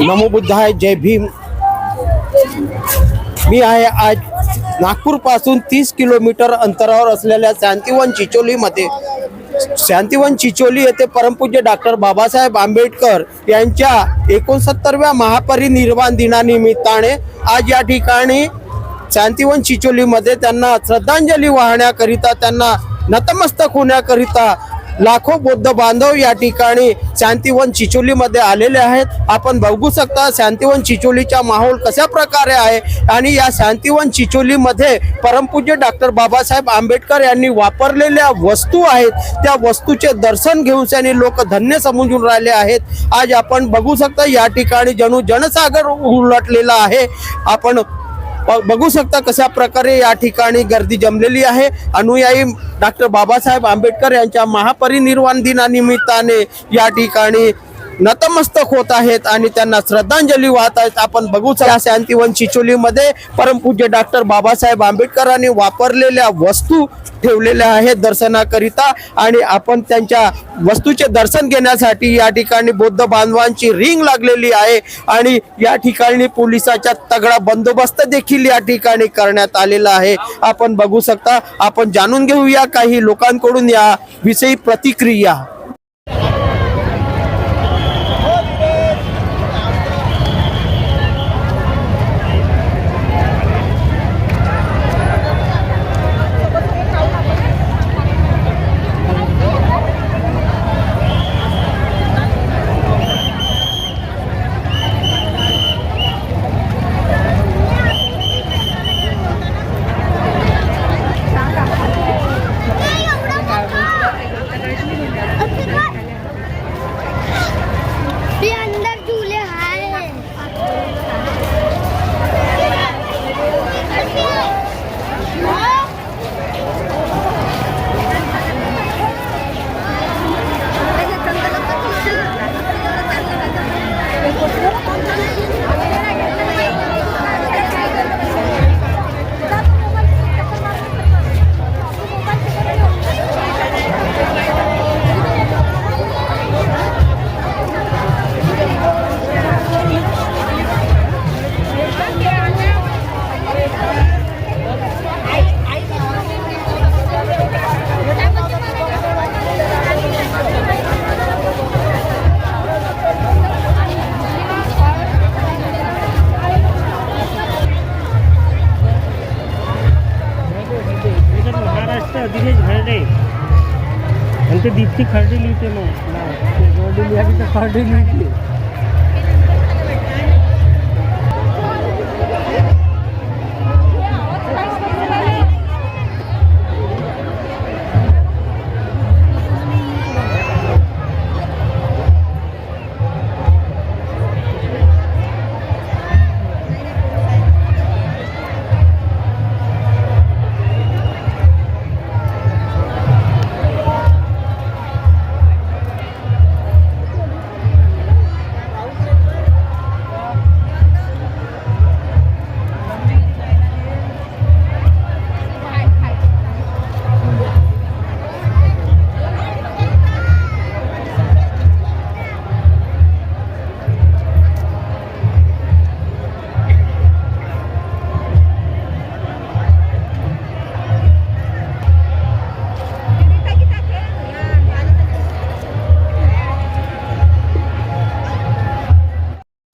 नमो बुद्धाय जय भीम. मी आहे आज नागपूरपासून तीस किलोमीटर अंतरावर असलेल्या शांतीवन चिचोलीमध्ये. शांतिवन चिचोली येथे परमपूज्य डॉक्टर बाबासाहेब आंबेडकर यांच्या एकोणसत्तरव्या महापरिनिर्वाण दिनानिमित्ताने आज या ठिकाणी शांतिवन चिचोलीमध्ये त्यांना श्रद्धांजली वाहण्याकरिता त्यांना नतमस्तक होण्याकरिता लाखो बौद्ध बांधव या ठिकाणी शांतिवन चिचोलीमध्ये आलेले आहेत. आपण बघू शकता शांतिवन चिचोलीचा माहोल कशा प्रकारे आहे आणि या शांतिवन चिचोलीमध्ये परमपूज्य डॉक्टर बाबासाहेब आंबेडकर यांनी वापरलेल्या वस्तू आहेत. त्या वस्तूचे दर्शन घेऊन त्यांनी लोक धन्य समजून राहिले आहेत. आज आपण बघू शकता या ठिकाणी जणू जनसागर उलटलेला आहे. आपण बघू शकता कशा प्रकारे या ठिकाणी गर्दी जमलेली आहे. अनुयायी डॉक्टर बाबासाहेब आंबेडकर यांच्या महापरिनिर्वाण दिनानिमित्ताने या ठिकाणी नतमस्तक होत आहेत आणि त्यांना श्रद्धांजली वाहत आहेत. आपण बघू शकता शांतिवन चिचोलीमध्ये परमपूज्य डॉक्टर बाबासाहेब आंबेडकरांनी वापरलेल्या वस्तू ठेवलेल्या आहेत दर्शनाकरिता आणि आपण त्यांच्या वस्तूचे दर्शन घेण्यासाठी या ठिकाणी बौद्ध बांधवांची रिंग लागलेली आहे आणि या ठिकाणी पोलिसाचा तगडा बंदोबस्त देखील या ठिकाणी करण्यात आलेला आहे. आपण बघू शकता आपण जाणून घेऊया काही लोकांकडून या विषयी प्रतिक्रिया. ते दीप्ती खर्डे लिहिते मग. नाव. ते खर्डे तर खर्डे लिहिते.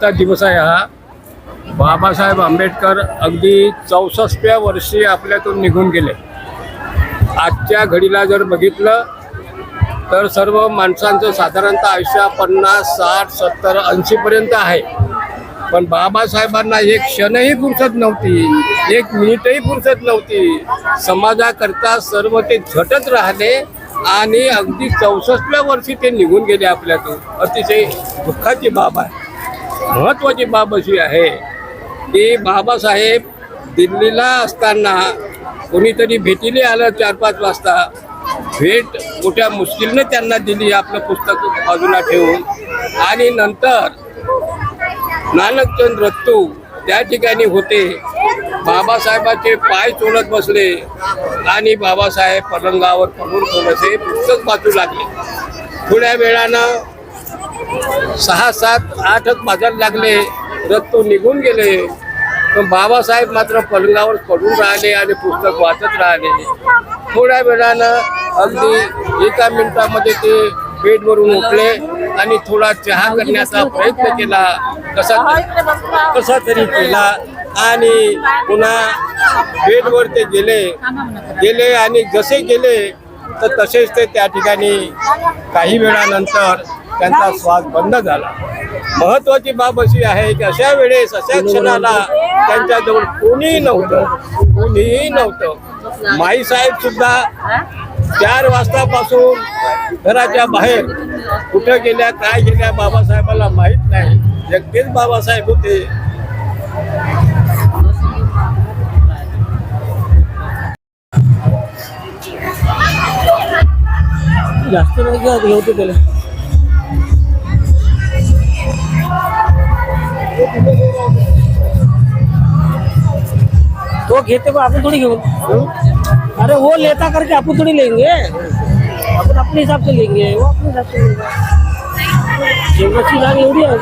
आजचा दिवस आहे हा. बाबासाहेब आंबेडकर अगदी चौसष्टव्या वर्षी आपल्यातून निघून गेले. आजच्या घडीला जर बघितलं तर सर्व माणसांचं साधारणतः आयुष्य पन्नास साठ सत्तर ऐंशीपर्यंत आहे. पण बाबासाहेबांना एक क्षणही पुरसत नव्हती एक मिनिटही पुरसत नव्हती. समाजाकरता सर्व ते झटत राहिले आणि अगदी चौसष्टव्या वर्षी ते निघून गेले आपल्यातून. अतिशय दुःखाची बाब आहे. महत्वाची बाब अशी आहे की बाबासाहेब दिल्लीला असताना कोणीतरी भेटीने आलं चार पाच वाजता. भेट मोठ्या मुश्किलने त्यांना दिली आपलं पुस्तक बाजूला ठेवून. आणि नंतर नानकचंद रत्तू त्या ठिकाणी होते. बाबासाहेबाचे पाय चोळत बसले आणि बाबासाहेब पलंगावर पडून थोडेसे पुस्तक वाचू लागले. थोड्या वेळानं सहा सात आठच वाजायला लागले रत्तो निघून गेले. पण बाबासाहेब मात्र पलंगावर पडून राहिले आणि पुस्तक वाचत राहिले. थोड्या वेळानं अगदी एका मिनिटामध्ये ते बेडवरून उठले आणि थोडा चहा करण्याचा प्रयत्न केला. कसा कसा तरी केला आणि पुन्हा बेडवर ते गेले. गेले आणि जसे गेले तर तसेच ते त्या ठिकाणी काही वेळानंतर त्यांचा श्वास बंद झाला. महत्वाची बाब अशी आहे की अशा वेळेस अशा क्षणाला त्यांच्याजवळ कोणीही नव्हतं. कोणीही नव्हतं. माईसाहेब सुद्धा चार वाजतापासून घराच्या बाहेर कुठं गेल्या काय गेल्या बाबासाहेबाला माहीत नाही. जगदीश बाबासाहेब होते. जास्त त्याला. तो घेते पण आपण थोड़ी घेऊ अरे वो लेता करके अपन थोड़ी लेंगे। अपन अपने हिसाब से लेंगे वो अपने हिसाब से लेंगे। जेवणाची जाग एवढी आहे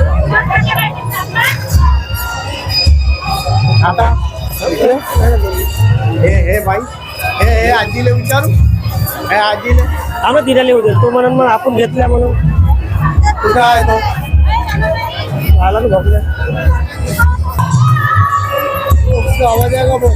आता? हे हे बाई हे हे आजीला विचारू हे आजीले आम्ही दिराला येऊ दे तो म्हणून मग आपण घेतल्या म्हणून कुठं आहे तो आवाज आहे का बघ?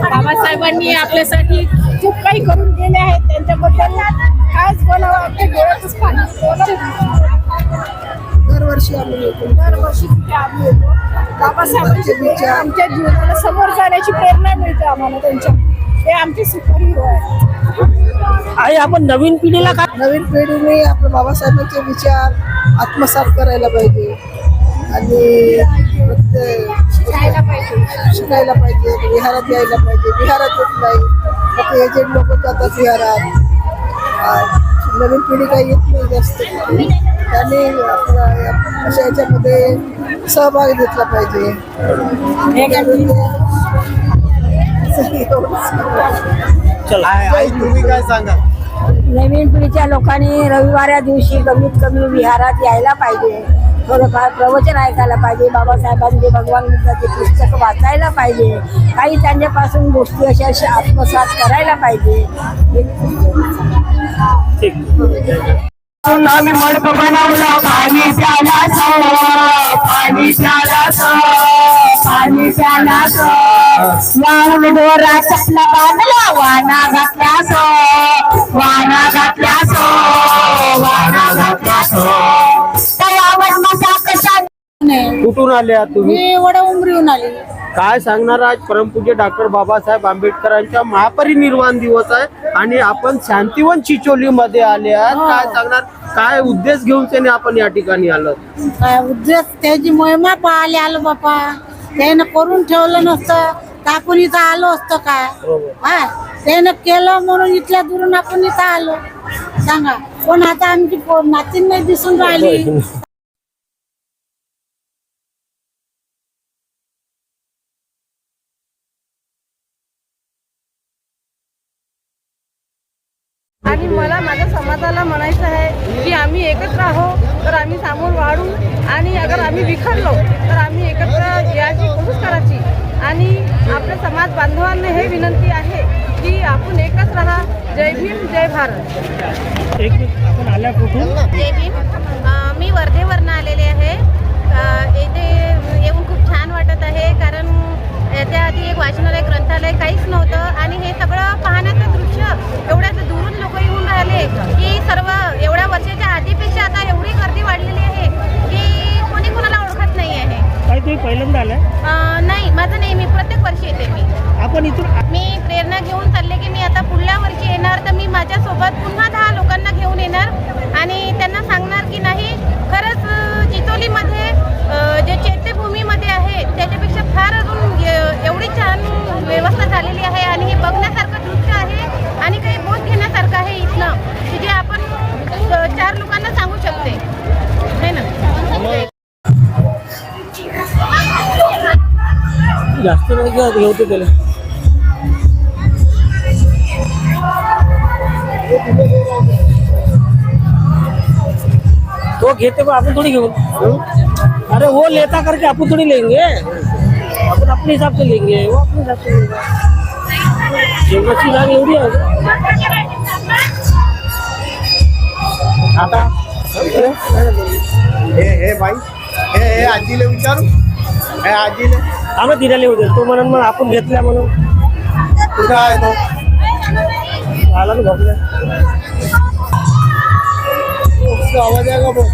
बाबासाहेबांनी आपल्यासाठी खूप काही करून गेले आहेत त्यांच्याबद्दल. कायच बोलावं आपल्या डोळ्यातच पाणी दरवर्षी आम्ही येतो. दरवर्षी तिथे आम्ही येतो. बाबासाहेबांचे विचार आमच्या जीवनाला समोर जाण्याची प्रेरणा मिळते आम्हाला त्यांच्या. ते आमचे सुपर हिरो आहेत. आई आपण नवीन पिढीला काय नवीन पिढीने आपल्या बाबासाहेबांचे विचार आत्मसात करायला पाहिजे. आणि शिकायला पाहिजे. शिकायला पाहिजे. विहारात यायला पाहिजे. विहारात येत नाही. फक्त एजेड लोक जातात विहारात नवीन पिढी काही येत नाही जास्त. त्यांनी अशा याच्यामध्ये सहभाग घेतला पाहिजे. चला. आई आई, तुम्ही काय सांगा? नवीन पिढीच्या लोकांनी रविवाऱ्या दिवशी कमीत कमी विहारात यायला पाहिजे. थोडंफार प्रवचन ऐकायला पाहिजे. बाबासाहेबांचे भगवान बुद्धाचे पुस्तक वाचायला पाहिजे. काही त्यांच्यापासून गोष्टी अशा अशा आत्मसात करायला पाहिजे. आम्ही मडप बनवलं पाणी प्याला पाणी प्याला पाणी प्याला वाहून डोरा चपला बांधला वाना घातल्यास वाना घातल्यास वाना घातल्यास तयावर मसा कशा कुठून आले आहात तुम्ही? मी वडा उमरीहून आली काय सांगणार आज परमपूज्य डॉक्टर बाबासाहेब आंबेडकरांच्या महापरिनिर्वाण दिवस आहे आणि आपण शांतिवन चिचोली मध्ये आले आहात. काय सांगणार? काय उद्देश घेऊन त्याने आपण या ठिकाणी आलो? काय उद्देश? त्याची महिमा पाहायला आलो बापा. त्यानं करून ठेवलं नसतं. तर आपण इथं आलो असतो काय? हा त्यानं केलं म्हणून इथल्या दुरून आपण इथं आलो. सांगा. पण आता आमची पो- नातीन नाही दिसून राहिली. समाजाला म्हणायचं आहे की आम्ही एकत्र आहो तर आम्ही सामोर वाढू आणि अगर आम्ही विखरलो तर आम्ही एकत्र याची कोशिश करायची. आणि आपल्या समाज बांधवांना हे विनंती आहे की आपण एकच राहा. जय भीम जय भारत. एक मिनिट आपण आल्या कुठून? जय भीम. मी वर्धेवरनं आलेले आहे. येथे येऊन खूप छान वाटत आहे. कारण याच्या आधी एक वाचनालय ग्रंथालय काहीच नव्हतं. आणि हे सगळं पाहण्याचं दृश्य एवढ्या दुरून लोक येऊन राहिले की सर्व एवढ्या वर्षाच्या आधीपेक्षा आता एवढी गर्दी वाढलेली आहे की कोणी कोणाला ओळखत नाही आहे. काय तुम्ही पहिल्यांदा आलाय? नाही माझं नेहमी प्रत्येक वर्षी येते मी. आपण इथून मी प्रेरणा घेऊन चालले की मी आता पुढल्या वर्षी येणार तर मी माझ्यासोबत पुन्हा दहा लोकांना घेऊन येणार. आणि झालेली आहे आणि हे बघण्यासारखं दृश्य आहे आणि काही बोध घेण्यासारखं आहे इथलं जे आपण चार लोकांना सांगू शकते. है ना? जास्त नाही होते त्याला. तो घेते पण आपण थोडी घेऊ अरे वो लेता करके आपण थोडी लेंगे. आपण आपले हिसाब से लेंगे. हो, वो अपने हिसाब से लेंगे. शेवगाची जाग एवढी आहे? आता? हे हे बाई. हे हे आजीला विचारू. हे आजीले. आम्ही दिराला येऊ दे. तो म्हणून मग आपण घेतल्या म्हणून. कुठं आहे तो? आला ना झोपला आवाज आहे का बघ